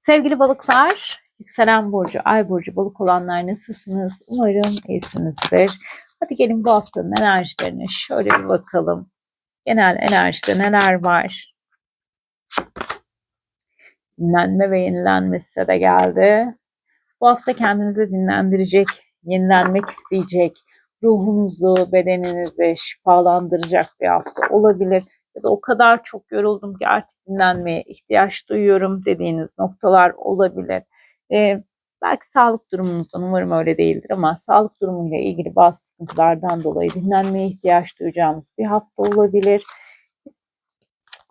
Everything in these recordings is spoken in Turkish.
Sevgili balıklar, yükselen burcu, ay burcu balık olanlar nasılsınız? Umarım iyisinizdir. Hadi gelin bu haftanın enerjilerine şöyle bir bakalım. Genel enerjide neler var? Dinlenme ve yenilenme size de geldi. Bu hafta kendinizi dinlendirecek, yenilenmek isteyecek, ruhunuzu, bedeninizi şifalandıracak bir hafta olabilir ya da o kadar çok yoruldum ki artık dinlenmeye ihtiyaç duyuyorum dediğiniz noktalar olabilir. Ee, belki sağlık durumunuzdan umarım öyle değildir ama sağlık durumuyla ilgili bazı sıkıntılardan dolayı dinlenmeye ihtiyaç duyacağımız bir hafta olabilir.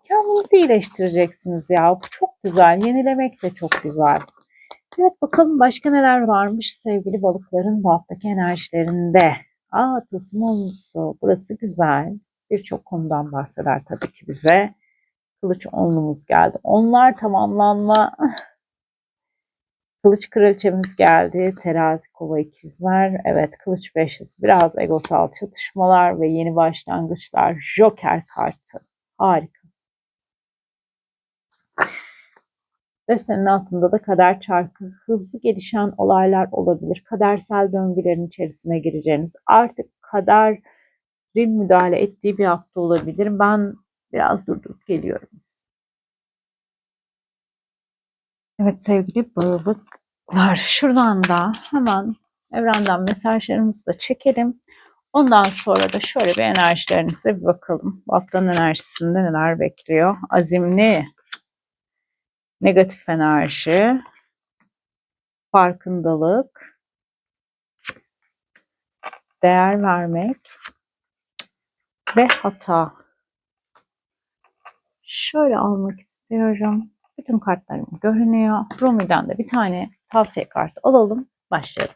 Kendinizi iyileştireceksiniz ya. Bu çok güzel. Yenilemek de çok güzel. Evet bakalım başka neler varmış sevgili balıkların bu haftaki enerjilerinde. Aa tılsım olmuşsu. Burası güzel birçok konudan bahseder tabii ki bize. Kılıç onlumuz geldi. Onlar tamamlanma. Kılıç kraliçemiz geldi. Terazi kova ikizler. Evet kılıç beşlisi. Biraz egosal çatışmalar ve yeni başlangıçlar. Joker kartı. Harika. Destenin altında da kader çarkı. Hızlı gelişen olaylar olabilir. Kadersel döngülerin içerisine gireceğimiz. Artık kader rin müdahale ettiği bir hafta olabilir. Ben biraz durdurup geliyorum. Evet sevgili balıklar şuradan da hemen evrenden mesajlarımızı da çekelim. Ondan sonra da şöyle bir enerjilerinize bir bakalım. Bu haftanın enerjisinde neler bekliyor? Azimli, negatif enerji, farkındalık, değer vermek, ve hata. Şöyle almak istiyorum. Bütün kartlarım görünüyor. Rumi'den de bir tane tavsiye kartı alalım. Başlayalım.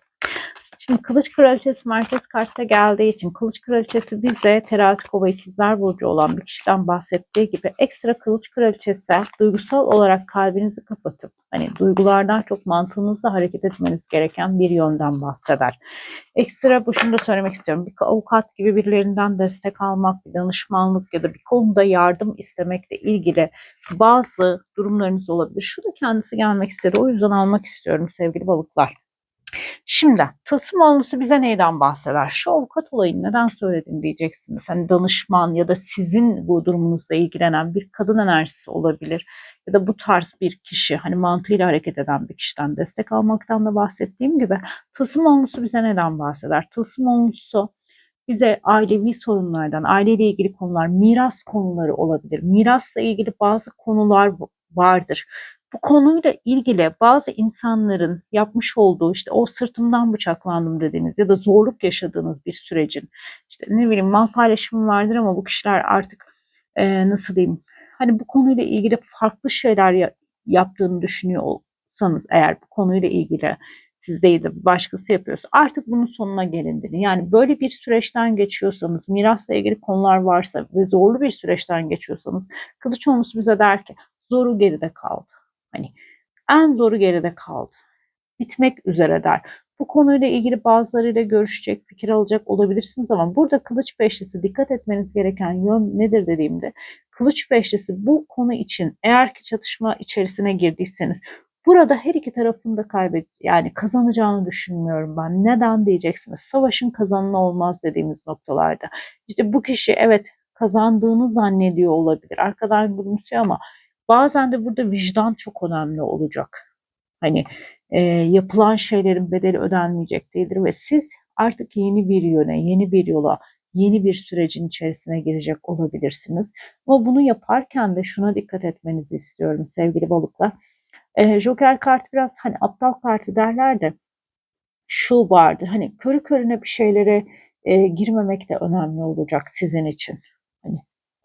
Şimdi Kılıç Kraliçesi merkez kartta geldiği için Kılıç Kraliçesi bize terazi kova ikizler burcu olan bir kişiden bahsettiği gibi ekstra Kılıç Kraliçesi duygusal olarak kalbinizi kapatıp hani duygulardan çok mantığınızla hareket etmeniz gereken bir yönden bahseder. Ekstra bu şunu da söylemek istiyorum. Bir avukat gibi birilerinden destek almak, bir danışmanlık ya da bir konuda yardım istemekle ilgili bazı durumlarınız olabilir. Şu da kendisi gelmek istedi. O yüzden almak istiyorum sevgili balıklar. Şimdi tılsım olması bize neyden bahseder? Şu avukat olayını neden söyledin diyeceksiniz. Hani danışman ya da sizin bu durumunuzla ilgilenen bir kadın enerjisi olabilir. Ya da bu tarz bir kişi hani mantığıyla hareket eden bir kişiden destek almaktan da bahsettiğim gibi tılsım olması bize neden bahseder? Tılsım olması bize ailevi sorunlardan, aileyle ilgili konular, miras konuları olabilir. Mirasla ilgili bazı konular vardır bu konuyla ilgili bazı insanların yapmış olduğu işte o sırtımdan bıçaklandım dediğiniz ya da zorluk yaşadığınız bir sürecin işte ne bileyim mal paylaşımı vardır ama bu kişiler artık e, nasıl diyeyim hani bu konuyla ilgili farklı şeyler ya, yaptığını düşünüyorsanız eğer bu konuyla ilgili siz değil de başkası yapıyorsa artık bunun sonuna gelindiğini yani böyle bir süreçten geçiyorsanız mirasla ilgili konular varsa ve zorlu bir süreçten geçiyorsanız kılıç olmuş bize der ki zoru geride kaldı. Hani en zoru geride kaldı. Bitmek üzere der. Bu konuyla ilgili bazılarıyla görüşecek, fikir alacak olabilirsiniz ama burada kılıç beşlisi dikkat etmeniz gereken yön nedir dediğimde kılıç beşlisi bu konu için eğer ki çatışma içerisine girdiyseniz burada her iki tarafın da kaybet yani kazanacağını düşünmüyorum ben. Neden diyeceksiniz? Savaşın kazanını olmaz dediğimiz noktalarda. İşte bu kişi evet kazandığını zannediyor olabilir. Arkadan gülümsüyor ama Bazen de burada vicdan çok önemli olacak. Hani e, yapılan şeylerin bedeli ödenmeyecek değildir ve siz artık yeni bir yöne, yeni bir yola, yeni bir sürecin içerisine girecek olabilirsiniz. Ama bunu yaparken de şuna dikkat etmenizi istiyorum sevgili balıklar. E, Joker kartı biraz hani aptal kartı derler de şu vardı hani körü körüne bir şeylere e, girmemek de önemli olacak sizin için.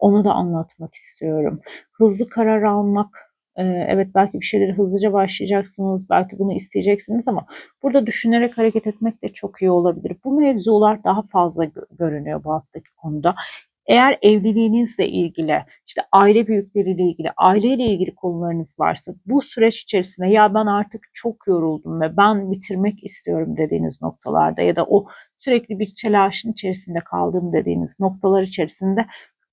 Onu da anlatmak istiyorum. Hızlı karar almak, e, evet belki bir şeyleri hızlıca başlayacaksınız, belki bunu isteyeceksiniz ama burada düşünerek hareket etmek de çok iyi olabilir. Bu mevzular daha fazla görünüyor bu haftaki konuda. Eğer evliliğinizle ilgili, işte aile büyükleriyle ilgili, aileyle ilgili konularınız varsa bu süreç içerisinde ya ben artık çok yoruldum ve ben bitirmek istiyorum dediğiniz noktalarda ya da o sürekli bir telaşın içerisinde kaldığım dediğiniz noktalar içerisinde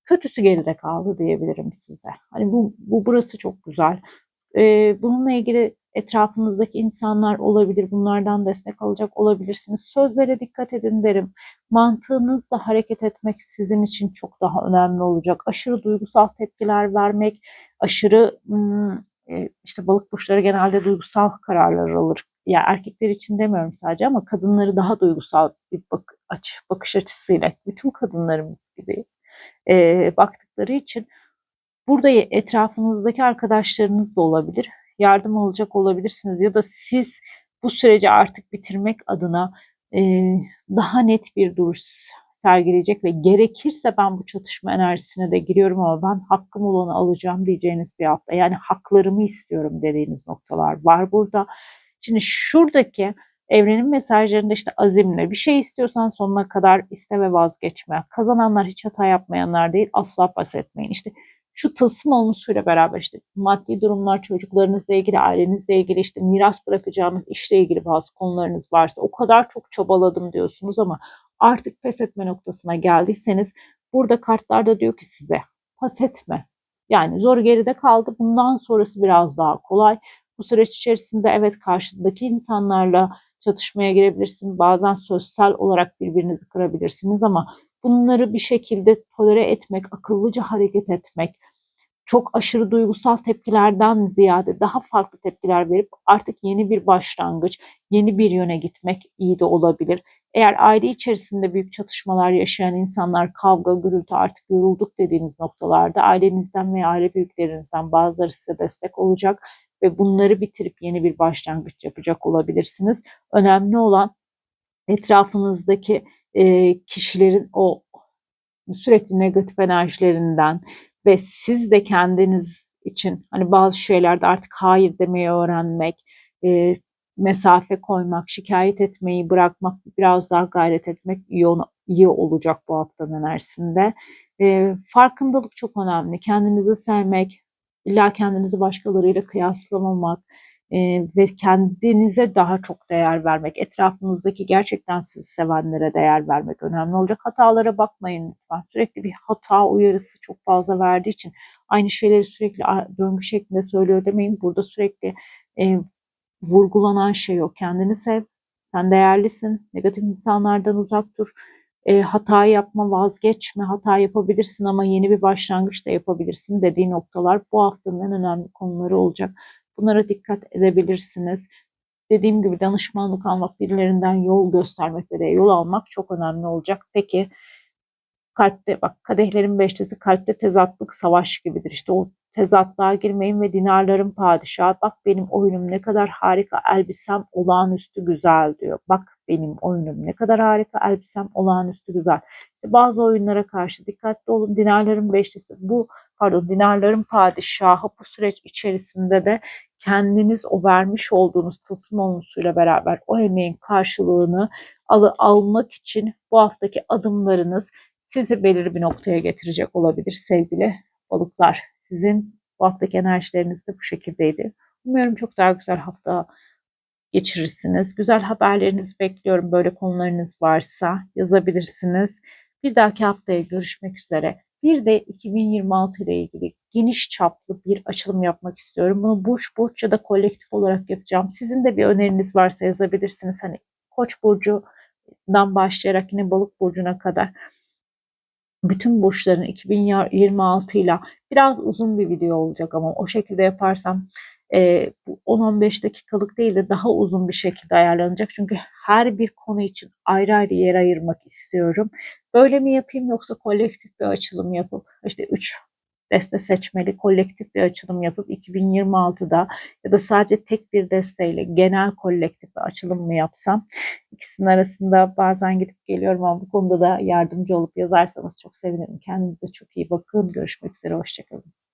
kötüsü geride kaldı diyebilirim size. Hani bu, bu burası çok güzel. Ee, bununla ilgili etrafınızdaki insanlar olabilir. Bunlardan destek alacak olabilirsiniz. Sözlere dikkat edin derim. Mantığınızla hareket etmek sizin için çok daha önemli olacak. Aşırı duygusal tepkiler vermek, aşırı e, işte balık burçları genelde duygusal kararlar alır. Ya erkekler için demiyorum sadece ama kadınları daha duygusal bir bak aç, bakış açısıyla bütün kadınlarımız gibi e, baktıkları için burada etrafınızdaki arkadaşlarınız da olabilir. Yardım alacak olabilirsiniz ya da siz bu süreci artık bitirmek adına e, daha net bir duruş sergileyecek ve gerekirse ben bu çatışma enerjisine de giriyorum ama ben hakkım olanı alacağım diyeceğiniz bir hafta. Yani haklarımı istiyorum dediğiniz noktalar var burada. Şimdi şuradaki evrenin mesajlarında işte azimle bir şey istiyorsan sonuna kadar iste ve vazgeçme. Kazananlar hiç hata yapmayanlar değil asla pes etmeyin. İşte şu tılsım olmuşuyla beraber işte maddi durumlar, çocuklarınızla ilgili, ailenizle ilgili, işte miras bırakacağınız işle ilgili bazı konularınız varsa o kadar çok çabaladım diyorsunuz ama artık pes etme noktasına geldiyseniz burada kartlarda diyor ki size pes etme. Yani zor geride kaldı. Bundan sonrası biraz daha kolay. Bu süreç içerisinde evet karşıdaki insanlarla çatışmaya girebilirsin. Bazen sosyal olarak birbirinizi kırabilirsiniz ama bunları bir şekilde tolere etmek, akıllıca hareket etmek, çok aşırı duygusal tepkilerden ziyade daha farklı tepkiler verip artık yeni bir başlangıç, yeni bir yöne gitmek iyi de olabilir. Eğer aile içerisinde büyük çatışmalar yaşayan insanlar kavga, gürültü artık yorulduk dediğiniz noktalarda ailenizden veya aile büyüklerinizden bazıları size destek olacak ve bunları bitirip yeni bir başlangıç yapacak olabilirsiniz. Önemli olan etrafınızdaki e, kişilerin o sürekli negatif enerjilerinden ve siz de kendiniz için hani bazı şeylerde artık hayır demeyi öğrenmek, e, mesafe koymak, şikayet etmeyi bırakmak, biraz daha gayret etmek iyi, iyi olacak bu haftanın enerjisinde. E, farkındalık çok önemli. Kendinizi sevmek, illa kendinizi başkalarıyla kıyaslamamak, e, ve kendinize daha çok değer vermek, etrafınızdaki gerçekten sizi sevenlere değer vermek önemli olacak. Hatalara bakmayın lütfen. Sürekli bir hata uyarısı çok fazla verdiği için aynı şeyleri sürekli döngü şeklinde söylüyor demeyin. Burada sürekli e, vurgulanan şey yok. Kendini sev, sen değerlisin, negatif insanlardan uzak dur. E, hata yapma, vazgeçme, hata yapabilirsin ama yeni bir başlangıç da yapabilirsin dediği noktalar bu haftanın en önemli konuları olacak. Bunlara dikkat edebilirsiniz. Dediğim gibi danışmanlık almak, birilerinden yol göstermek ve yol almak çok önemli olacak. Peki kalpte bak kadehlerin beşlisi kalpte tezatlık savaş gibidir. İşte o tezatlığa girmeyin ve dinarların padişahı bak benim oyunum ne kadar harika elbisem olağanüstü güzel diyor. Bak benim oyunum ne kadar harika elbisem olağanüstü güzel. İşte bazı oyunlara karşı dikkatli olun. Dinarların beşlisi bu pardon dinarların padişahı bu süreç içerisinde de kendiniz o vermiş olduğunuz tılsım olmuşuyla beraber o emeğin karşılığını alı almak için bu haftaki adımlarınız sizi belirli bir noktaya getirecek olabilir sevgili balıklar. Sizin bu haftaki enerjileriniz de bu şekildeydi. Umuyorum çok daha güzel hafta geçirirsiniz. Güzel haberlerinizi bekliyorum. Böyle konularınız varsa yazabilirsiniz. Bir dahaki haftaya görüşmek üzere. Bir de 2026 ile ilgili geniş çaplı bir açılım yapmak istiyorum. Bunu burç burç ya da kolektif olarak yapacağım. Sizin de bir öneriniz varsa yazabilirsiniz. Hani Koç burcundan başlayarak yine Balık burcuna kadar bütün burçların 2026 ile biraz uzun bir video olacak ama o şekilde yaparsam e, 10-15 dakikalık değil de daha uzun bir şekilde ayarlanacak. Çünkü her bir konu için ayrı ayrı yer ayırmak istiyorum. Böyle mi yapayım yoksa kolektif bir açılım yapıp işte 3 deste seçmeli kolektif bir açılım yapıp 2026'da ya da sadece tek bir desteyle genel kolektif bir açılım mı yapsam ikisinin arasında bazen gidip geliyorum ama bu konuda da yardımcı olup yazarsanız çok sevinirim. Kendinize çok iyi bakın. Görüşmek üzere. Hoşçakalın.